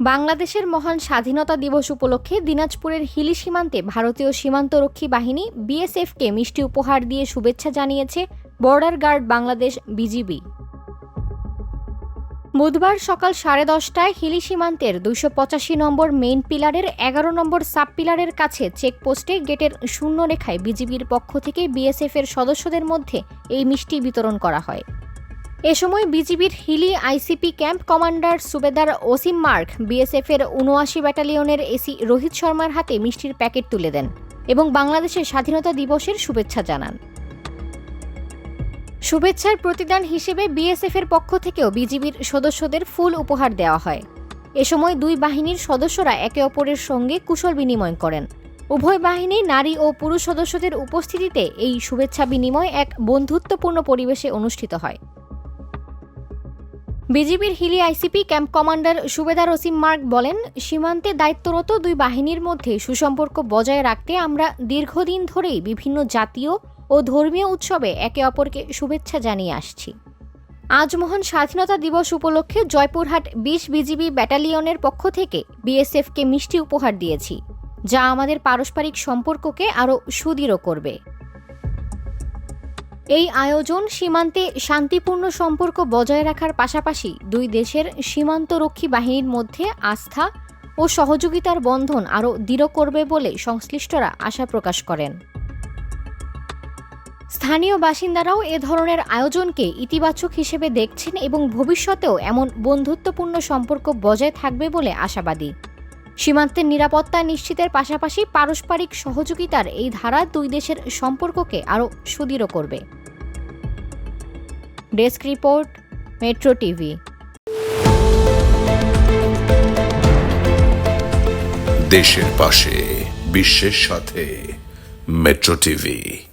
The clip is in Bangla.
বাংলাদেশের মহান স্বাধীনতা দিবস উপলক্ষে দিনাজপুরের হিলি সীমান্তে ভারতীয় সীমান্তরক্ষী বাহিনী বিএসএফকে মিষ্টি উপহার দিয়ে শুভেচ্ছা জানিয়েছে বর্ডার গার্ড বাংলাদেশ বিজিবি। বুধবার সকাল সাড়ে দশটায় হিলি সীমান্তের দুইশো পঁচাশি নম্বর মেইন পিলারের এগারো নম্বর সাব পিলারের কাছে চেকপোস্টে গেটের শূন্য রেখায় বিজিবির পক্ষ থেকে বিএসএফের সদস্যদের মধ্যে এই মিষ্টি বিতরণ করা হয়। এ সময় বিজিবির হিলি আইসিপি ক্যাম্প কমান্ডার সুবেদার ওসিম মার্ক, বিএসএফের উনআশি ব্যাটালিয়নের এসি রোহিত শর্মার হাতে মিষ্টির প্যাকেট তুলে দেন এবং বাংলাদেশের স্বাধীনতা দিবসের শুভেচ্ছা জানান। শুভেচ্ছার প্রতিদান হিসেবে বিএসএফের পক্ষ থেকেও বিজিবির সদস্যদের ফুল উপহার দেওয়া হয়। এ সময় দুই বাহিনীর সদস্যরা একে অপরের সঙ্গে কুশল বিনিময় করেন। উভয় বাহিনী নারী ও পুরুষ সদস্যদের উপস্থিতিতে এই শুভেচ্ছা বিনিময় এক বন্ধুত্বপূর্ণ পরিবেশে অনুষ্ঠিত হয়। বিজিবির হিলি আইসিপি ক্যাম্প কমান্ডার সুবেদার ওসিম মার্ক বলেন, সীমান্তে দায়িত্বরত দুই বাহিনীর মধ্যে সুসম্পর্ক বজায় রাখতে আমরা দীর্ঘদিন ধরেই বিভিন্ন জাতীয় ও ধর্মীয় উৎসবে একে অপরকে শুভেচ্ছা জানিয়ে আসছি। আজ মহান স্বাধীনতা দিবস উপলক্ষে জয়পুরহাট বিশ বিজিবি ব্যাটালিয়নের পক্ষ থেকে বিএসএফকে মিষ্টি উপহার দিয়েছি, যা আমাদের পারস্পরিক সম্পর্ককে আরও সুদৃঢ় করবে। এই আয়োজন সীমান্তে শান্তিপূর্ণ সম্পর্ক বজায় রাখার পাশাপাশি দুই দেশের সীমান্তরক্ষী বাহিনীর মধ্যে আস্থা ও সহযোগিতার বন্ধন আরও দৃঢ় করবে বলে সংশ্লিষ্টরা আশা প্রকাশ করেন। স্থানীয় বাসিন্দারাও এ ধরনের আয়োজনকে ইতিবাচক হিসেবে দেখছেন এবং ভবিষ্যতেও এমন বন্ধুত্বপূর্ণ সম্পর্ক বজায় থাকবে বলে আশাবাদী। সীমান্তের নিরাপত্তা নিশ্চিতের পাশাপাশি পারস্পরিক সহযোগিতার এই ধারা দুই দেশের সম্পর্ককে আরও সুদৃঢ় করবে। Desk report, metro TV. দেশের পাশে, বিশ্বের সাথে, মেট্রো টিভি।